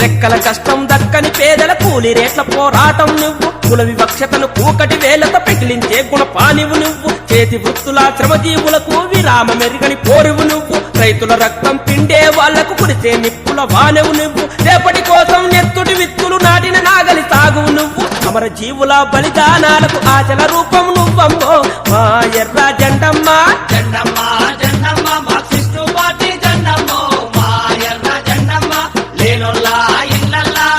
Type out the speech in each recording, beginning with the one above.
రెక్కల కష్టం దక్కని పేదల కూలి రేట్ల పోరాటం నువ్వు. కుల వివక్షతను కూకటి వేలతో పెకిలించే గుణపానివు నువ్వు. చేతి వృత్తుల శ్రమజీవులకు విరామ మెరుగని పోరువు నువ్వు. రైతుల రక్తం పిండే వాళ్ళకు కురిసే నిప్పుల వానవు నువ్వు. రేపటి కోసం నెత్తుడి విత్తులు నాటిన నాగలి సాగువు నువ్వు. అమర జీవుల బలిదానాలకు ఆచల రూపం నువ్వమ్మో. మా ఎర్ర జెండమ్మ. జెండమ్మ మా జండమ్మో పార్టీ జెండమ్మ. మా ఎర్ర జెండమ్మ లేనొల్ల la la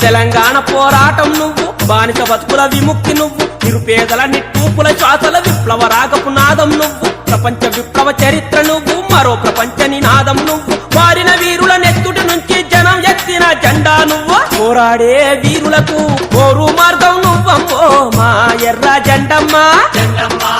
తెలంగాణ పోరాటం నువ్వు బానిస బతుకుల విముక్తి నువ్వు నిరుపేదల నిట్టూపుల శ్వాసల విప్లవ రాగపు నాదం నువ్వు ప్రపంచ విప్లవ చరిత్ర నువ్వు మరో ప్రపంచ నినాదం నువ్వు వారిన వీరుల నెత్తుటి నుంచి జనం ఎత్తిన జెండా నువ్వు పోరాడే వీరులకు పోరు మార్గం నువ్వమ్మో మా ఎర్ర జెండమ్మా జెండమ్మా.